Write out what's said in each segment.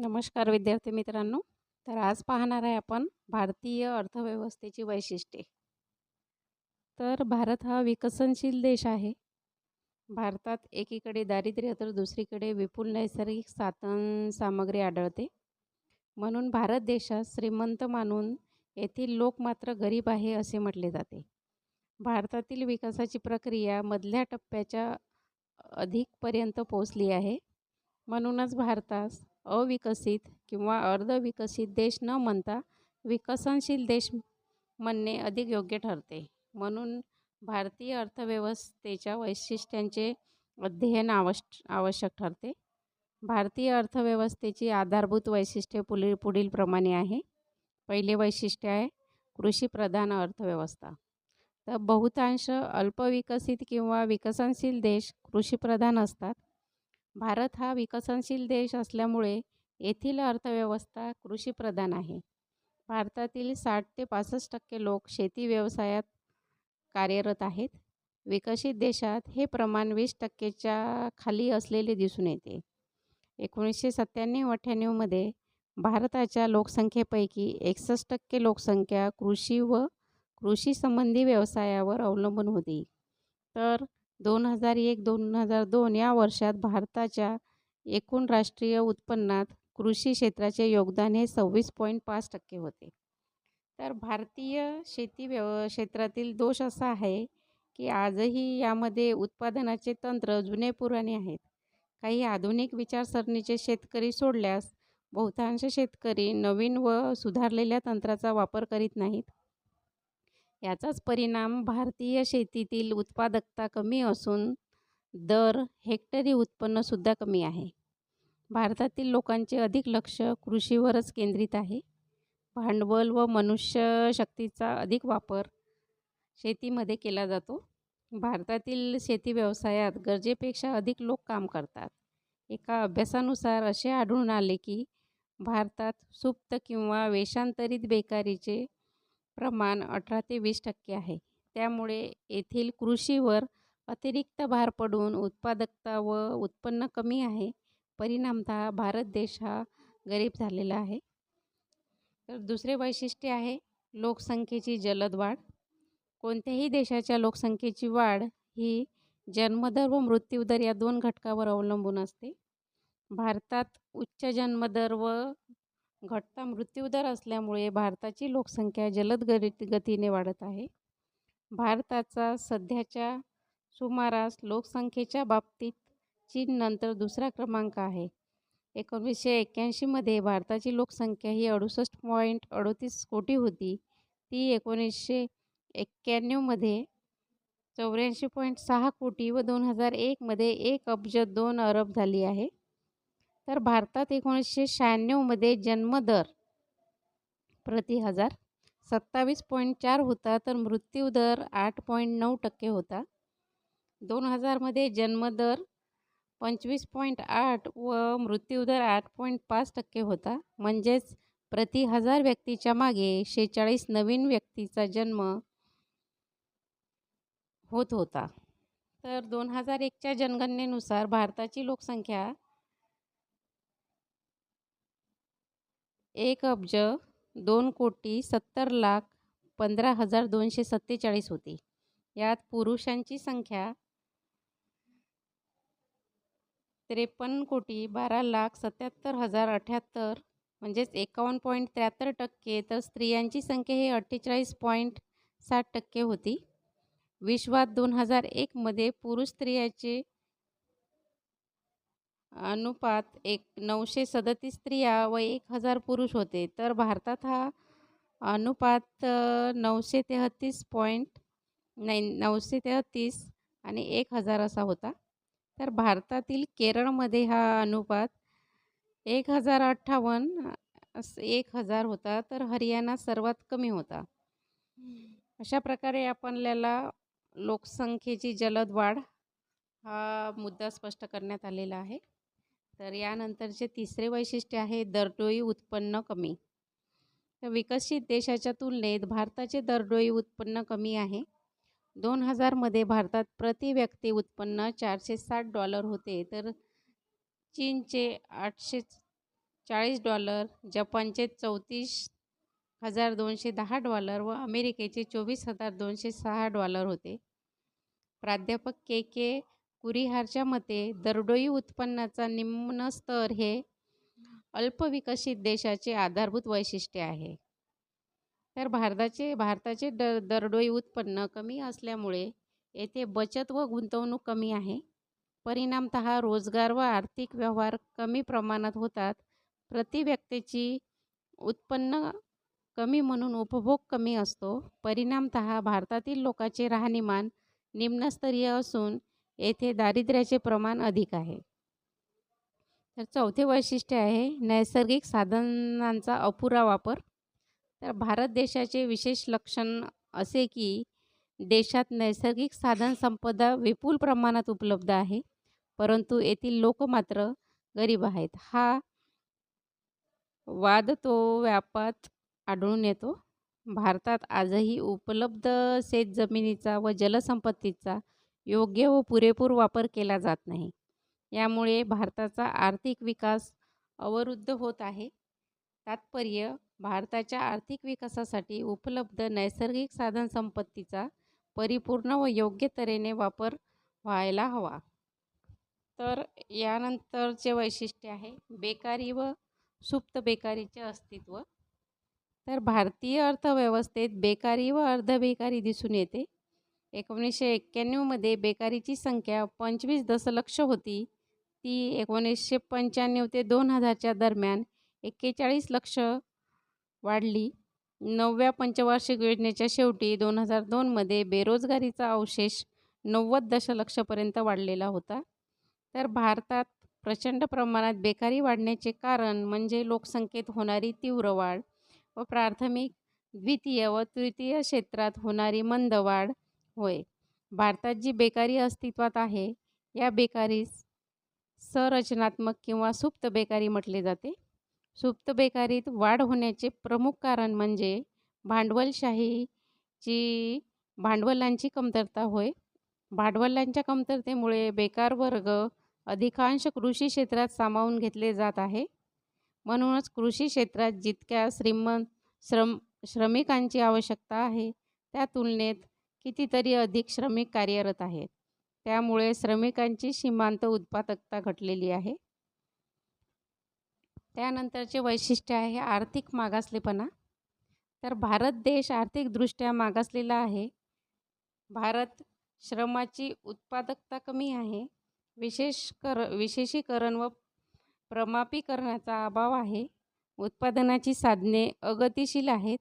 नमस्कार विद्यार्थी मित्रांनो. तर आज पाहणार आहे आपण भारतीय अर्थव्यवस्थेची वैशिष्ट्ये. तर भारत हा विकसनशील देश आहे. भारतात एकीकडे दारिद्र्य तर दुसरीकडे विपुल नैसर्गिक साधन सामग्री आढळते. म्हणून भारत देशात श्रीमंत मानून येथील लोक मात्र गरीब आहे असे म्हटले जाते. भारतातील विकासाची प्रक्रिया मधल्या टप्प्याच्या अधिकपर्यंत पोहोचली आहे. म्हणूनच भारतास अविकसित किंवा अर्धविकसित देश न म्हणता विकसनशील देश म्हणणे अधिक योग्य ठरते. म्हणून भारतीय अर्थव्यवस्थेच्या वैशिष्ट्यांचे अध्ययन आवश आवश्यक ठरते. भारतीय अर्थव्यवस्थेची आधारभूत वैशिष्ट्ये पुढील पुढीलप्रमाणे आहे. पहिले वैशिष्ट्य आहे कृषीप्रधान अर्थव्यवस्था. तर बहुतांश अल्पविकसित किंवा विकसनशील देश कृषीप्रधान असतात. भारत हा विकसनशील देश असल्यामुळे येथील अर्थव्यवस्था कृषीप्रधान आहे. भारतातील साठ ते पासष्ट टक्के लोक शेती व्यवसायात कार्यरत आहेत. विकसित देशात हे प्रमाण वीस टक्केच्या खाली असलेले दिसून येते. एकोणीसशे सत्त्याण्णव अठ्ठ्याण्णवमध्ये भारताच्या लोकसंख्येपैकी एकसष्ट टक्के लोकसंख्या कृषी व कृषीसंबंधी व्यवसायावर अवलंबून होती. तर दोन हजार एक दोन हजार दोन या वर्षात भारताच्या एकूण राष्ट्रीय उत्पन्नात कृषी क्षेत्राचे योगदान हे सव्वीस पॉईंट पाच टक्के होते. तर भारतीय शेती व्यव क्षेत्रातील दोष असा आहे की आजही यामध्ये उत्पादनाचे तंत्र जुने पुराणे आहेत. काही आधुनिक विचारसरणीचे शेतकरी सोडल्यास बहुतांश शेतकरी नवीन व सुधारलेल्या तंत्राचा वापर करीत नाहीत. याचाच परिणाम भारतीय शेतीतील उत्पादकता कमी असून दर हेक्टरी उत्पन्नसुद्धा कमी आहे. भारतातील लोकांचे अधिक लक्ष कृषीवरच केंद्रित आहे. भांडवल व मनुष्यशक्तीचा अधिक वापर शेतीमध्ये केला जातो. भारतातील शेती व्यवसायात गरजेपेक्षा अधिक लोक काम करतात. एका अभ्यासानुसार असे आढळून आले की भारतात सुप्त किंवा वेषांतरित बेकारीचे प्रमाण अठरा ते वीस टक्के आहे. त्यामुळे येथील कृषीवर अतिरिक्त भार पडून उत्पादकता व उत्पन्न कमी आहे. परिणामतः भारत देश हा गरीब झालेला आहे. तर दुसरे वैशिष्ट्य आहे लोकसंख्येची जलद वाढ कोणत्याही देशाच्या लोकसंख्येची वाढ ही जन्मदर व मृत्यूदर या दोन घटकावर अवलंबून असते. भारतात उच्च जन्मदर व घटता मृत्यूदर असल्यामुळे भारताची लोकसंख्या जलद गरी गतीने वाढत आहे. भारताचा सध्याच्या सुमारास लोकसंख्येच्या बाबतीत चीननंतर दुसरा क्रमांक आहे. एकोणीसशे एक्क्याऐंशीमध्ये भारताची लोकसंख्या ही अडुसष्ट पॉईंट अडोतीस कोटी होती. ती एकोणीसशे एक्क्याण्णवमध्ये चौऱ्याऐंशी पॉईंट सहा कोटी व दोन हजार एकमध्ये एक अब्ज दोन अरब झाली आहे. तर भारतात एकोणीसशे शहाण्णवमध्ये जन्मदर प्रति हजार सत्तावीस पॉईंट चार होता तर मृत्यूदर आठ पॉईंट नऊ टक्के होता. दोन हजारमध्ये जन्मदर पंचवीस पॉईंट आठ व मृत्यूदर आठ पॉईंट पाच टक्के होता. म्हणजेच प्रति हजार व्यक्तीच्या मागे शेहेचाळीस नवीन व्यक्तीचा जन्म होत होता. तर दोन हजार एकच्या जनगणनेनुसार भारताची लोकसंख्या एक अब्ज दोन कोटी सत्तर लाख पंधरा हजार दोनशे सत्तेचाळीस होती. यात पुरुषांची संख्या त्रेपन्न कोटी बारा लाख सत्याहत्तर हजार अठ्ठ्याहत्तर म्हणजेच एकावन्न पॉईंट त्र्याहत्तर टक्के. तर स्त्रियांची संख्या ही अठ्ठेचाळीस पॉईंट साठ टक्के होती. विश्वात दोन हजार एकमध्ये पुरुष स्त्रियाचे अनुपात एक नऊशे सदतीस स्त्रिया व एक हजार पुरुष होते. तर भारतात हा अनुपात नऊशे तेहतीस पॉईंट नाही नऊशे तेहतीस आणि एक हजार असा होता. तर भारतातील केरळमध्ये हा अनुपात एक हजार अठ्ठावन्न एक हजार होता. तर हरियाणा सर्वात कमी होता. अशा प्रकारे आपल्याला लोकसंख्येची जलद वाढ हा मुद्दा स्पष्ट करण्यात आलेला आहे. तर यानंतरचे तिसरे वैशिष्ट्य आहे दरडोई उत्पन्न कमी. तर विकसित देशाच्या तुलनेत भारताचे दरडोई उत्पन्न कमी आहे. दोन हजारमध्ये भारतात प्रति व्यक्ती उत्पन्न चारशे साठ डॉलर होते तर चीनचे आठशे चाळीस डॉलर जपानचे चौतीस हजार दोनशे दहा डॉलर व अमेरिकेचे चोवीस हजार दोनशे सहा डॉलर होते. प्राध्यापक के के कुरिहारच्या मते दरडोई उत्पन्नाचा निम्न स्तर हे अल्पविकसित देशाचे आधारभूत वैशिष्ट्य आहे. तर भारताचे भारताचे द दरडोई उत्पन्न कमी असल्यामुळे येथे बचत व गुंतवणूक कमी आहे. परिणामत रोजगार व आर्थिक व्यवहार कमी प्रमाणात होतात. प्रति व्यक्तीची उत्पन्न कमी म्हणून उपभोग कमी असतो. परिणामत भारतातील लोकांचे राहणीमान निम्नस्तरीय असून येथे दारिद्र्याचे प्रमाण अधिक आहे. तर चौथे वैशिष्ट्य आहे नैसर्गिक साधनांचा अपुरा वापर. तर भारत देशाचे विशेष लक्षण असे की देशात नैसर्गिक साधनसंपदा विपुल प्रमाणात उपलब्ध आहे परंतु येथील लोक मात्र गरीब आहेत. हा वाद तो व्यापात आढळून येतो. भारतात आजही उपलब्ध शेतजमिनीचा व जलसंपत्तीचा योग्य व पुरेपूर वापर केला जात नाही. यामुळे भारताचा आर्थिक विकास अवरुद्ध होत आहे. तात्पर्य भारताच्या आर्थिक विकासासाठी उपलब्ध नैसर्गिक साधनसंपत्तीचा परिपूर्ण व योग्य तऱ्हेने वापर व्हायला हवा. तर यानंतरचे वैशिष्ट्य आहे बेकारी व सुप्त बेकारीचे अस्तित्व. तर भारतीय अर्थव्यवस्थेत बेकारी व अर्धबेकारी दिसून येते. एकोणीसशे एक्क्याण्णवमध्ये बेकारीची संख्या पंचवीस दशलक्ष होती. ती एकोणीसशे पंच्याण्णव ते दोन हजारच्या दरम्यान एक्केचाळीस लक्ष वाढली. नवव्या पंचवार्षिक योजनेच्या शेवटी दोन हजार दोनमध्ये बेरोजगारीचा अवशेष नव्वद दशलक्षपर्यंत वाढलेला होता. तर भारतात प्रचंड प्रमाणात बेकारी वाढण्याचे कारण म्हणजे लोकसंख्येत होणारी तीव्र वाढ व प्राथमिक द्वितीय व तृतीय क्षेत्रात होणारी मंद वाढ होय. भारतात जी बेकारी अस्तित्वात आहे या बेकारीस संरचनात्मक किंवा सुप्त बेकारी म्हटले जाते. सुप्त बेकारीत वाढ होण्याचे प्रमुख कारण म्हणजे भांडवलशाहीची भांडवलांची कमतरता होय. भांडवलांच्या कमतरतेमुळे बेकार वर्ग अधिकांश कृषी क्षेत्रात सामावून घेतले जात आहे. म्हणूनच कृषी क्षेत्रात जितक्या श्रीमंत श्रम श्रमिकांची आवश्यकता आहे त्या तुलनेत कितीतरी अधिक श्रमिक कार्यरत आहेत. त्यामुळे श्रमिकांची सीमांत उत्पादकता घटलेली आहे. त्यानंतरचे वैशिष्ट्य आहे आर्थिक मागासलेपणा. तर भारत देश आर्थिकदृष्ट्या मागासलेला आहे. भारत श्रमाची उत्पादकता कमी आहे. विशेष कर विशेषीकरण व प्रमापीकरणाचा अभाव आहे. उत्पादनाची साधने अगतिशील आहेत.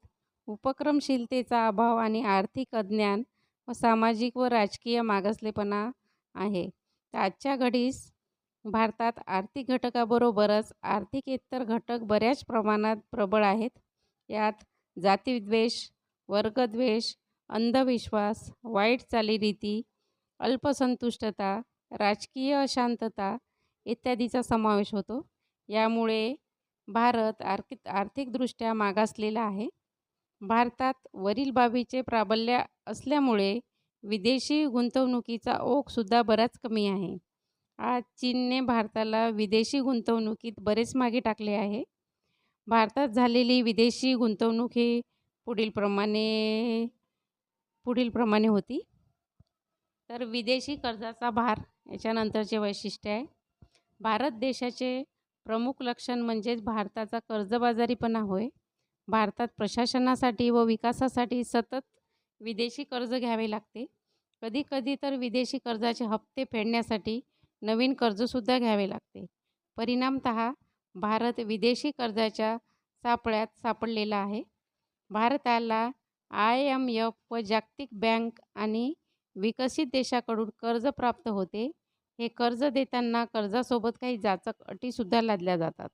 उपक्रमशीलतेचा अभाव आणि आर्थिक अज्ञान व सामाजिक व राजकीय मागासलेपणा आहे. आजच्या घडीस भारतात आर्थिक घटकाबरोबरच आर्थिकेतर घटक बऱ्याच प्रमाणात प्रबळ आहेत. यात जातीद्वेष वर्गद्वेष अंधविश्वास वाईट चालीरीती अल्पसंतुष्टता राजकीय अशांतता इत्यादीचा समावेश होतो. यामुळे भारत आर्थिक आर्थिकदृष्ट्या मागासलेला आहे. भारतात वरील बाबीचे प्राबल्य असल्यामुळे विदेशी गुंतवणुकीचा ओघसुद्धा बराच कमी आहे. आज चीनने भारताला विदेशी गुंतवणुकीत बरेच मागे टाकले आहे. भारतात झालेली विदेशी गुंतवणूक ही पुढीलप्रमाणे पुढीलप्रमाणे होती. तर विदेशी कर्जाचा भार याच्यानंतरचे वैशिष्ट्य आहे. भारत देशाचे प्रमुख लक्षण म्हणजेच भारताचा कर्जबाजारीपणा होय. भारतात प्रशासनासाठी व विकासासाठी सतत विदेशी कर्ज घ्यावे लागते. कधीकधी तर विदेशी कर्जाचे हप्ते फेडण्यासाठी नवीन कर्जसुद्धा घ्यावे लागते. परिणामत भारत विदेशी कर्जाच्या सापळ्यात सापडलेला आहे. भारताला आय एम एफ व जागतिक बँक आणि विकसित देशाकडून कर्ज प्राप्त होते. हे कर्ज देताना कर्जासोबत काही जाचक अटीसुद्धा लादल्या जातात.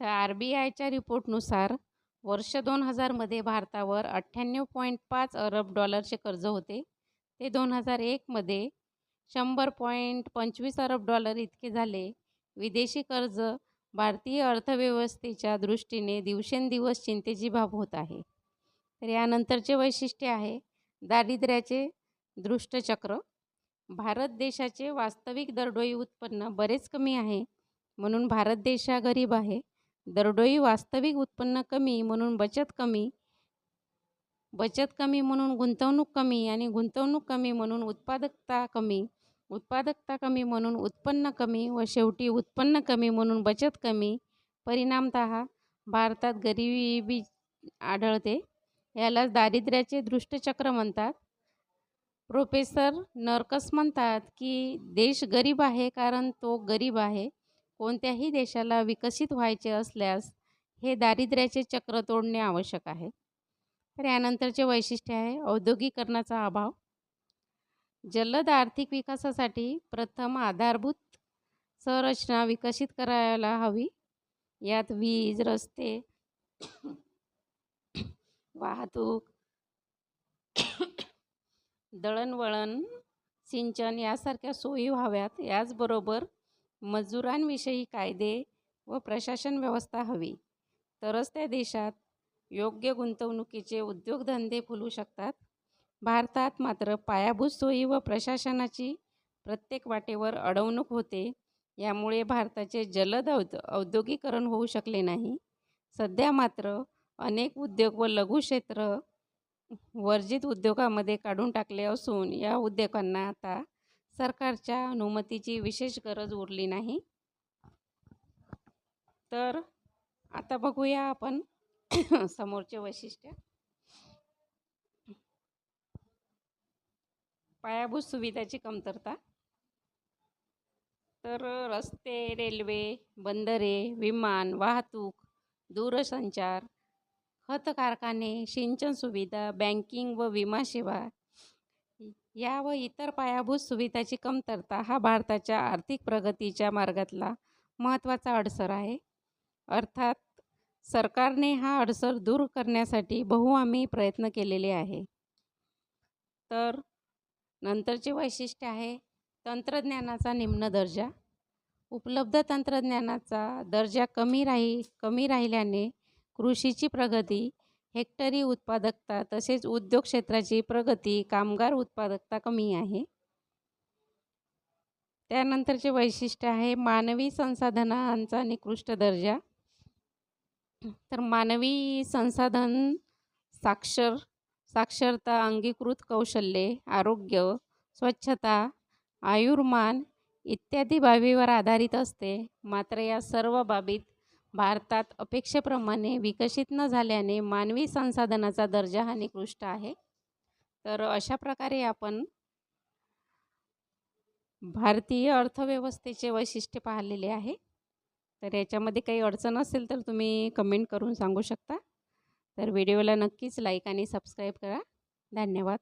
तर आर बी आयच्या रिपोर्टनुसार वर्ष दोन हजारमध्ये भारतावर अठ्ठ्याण्णव पॉईंट पाच अरब डॉलरचे कर्ज होते. ते दोन हजार एकमध्ये शंभर पॉईंट पंचवीस अरब डॉलर इतके झाले. विदेशी कर्ज भारतीय अर्थव्यवस्थेच्या दृष्टीने दिवसेंदिवस चिंतेची बाब होत आहे. तर यानंतरचे वैशिष्ट्य आहे दारिद्र्याचे दृष्टचक्र. भारत देशाचे वास्तविक दरडोई उत्पन्न बरेच कमी आहे. म्हणून भारत देश हा गरीब आहे. दरडोई वास्तविक उत्पन्न कमी म्हणून बचत कमी बचत कमी म्हणून गुंतवणूक कमी आणि गुंतवणूक कमी म्हणून उत्पादकता कमी उत्पादकता कमी म्हणून उत्पन्न कमी व शेवटी उत्पन्न कमी म्हणून बचत कमी. परिणामतः भारतात गरिबी आढळते. यालाच दारिद्र्याचे दृष्टचक्र म्हणतात. प्रोफेसर नर्कस म्हणतात की देश गरीब आहे कारण तो गरीब आहे. कोणत्याही देशाला विकसित व्हायचे असल्यास हे दारिद्र्याचे चक्र तोडणे आवश्यक आहे. तर यानंतरचे वैशिष्ट्य आहे औद्योगिकरणाचा अभाव. जलद आर्थिक विकासासाठी प्रथम आधारभूत संरचना विकसित करायला हवी. यात वीज रस्ते वाहतूक दळणवळण सिंचन यासारख्या सोयी व्हाव्यात. याचबरोबर मजुरांविषयी कायदे व प्रशासन व्यवस्था हवी. तरच त्या देशात योग्य गुंतवणुकीचे उद्योगधंदे फुलू शकतात. भारतात मात्र पायाभूत सोयी व प्रशासनाची प्रत्येक वाटेवर अडवणूक होते यामुळे भारताचे जलद औद औद्योगिकरण होऊ शकले नाही. सध्या मात्र अनेक उद्योग व लघु क्षेत्र वर्जित उद्योगामध्ये काढून टाकले असून या उद्योगांना आता सरकारच्या अनुमतीची विशेष गरज उरली नाही. तर आता बघूया आपण समोरचे वैशिष्ट्य. पायाभूत सुविधाची कमतरता. तर रस्ते रेल्वे बंदरे विमान वाहतूक दूरसंचार खत कारखाने सिंचन सुविधा बँकिंग व विमा सेवा या व इतर पायाभूत सुविधाची कमतरता हा भारताच्या आर्थिक प्रगतीच्या मार्गातला महत्त्वाचा अडसर आहे. अर्थात सरकारने हा अडसर दूर करण्यासाठी बहुआम्ही प्रयत्न केलेले आहे. तर नंतरचे वैशिष्ट्य आहे तंत्रज्ञानाचा निम्न दर्जा. उपलब्ध तंत्रज्ञानाचा दर्जा कमी राही कमी राहिल्याने कृषीची प्रगती हेक्टरी उत्पादकता तसेच उद्योग क्षेत्राची प्रगती कामगार उत्पादकता कमी आहे. त्यानंतरचे वैशिष्ट्य आहे मानवी संसाधनांचा निकृष्ट दर्जा. तर मानवी संसाधन साक्षर साक्षरता अंगीकृत कौशल्ये आरोग्य स्वच्छता आयुर्मान इत्यादी बाबीवर आधारित असते. मात्र या सर्व बाबीत भारतात अपेक्षेप्रमाणे विकसित न झाल्याने मानवी संसाधनाचा दर्जा हा निकृष्ट आहे. तर अशा प्रकारे आपण भारतीय अर्थव्यवस्थेचे वैशिष्ट्य पाहिलेले आहे. तर याच्यामध्ये काही अडचण असेल तर तुम्ही कमेंट करून सांगू शकता. तर व्हिडिओला नक्कीच लाईक आणि सबस्क्राईब करा. धन्यवाद.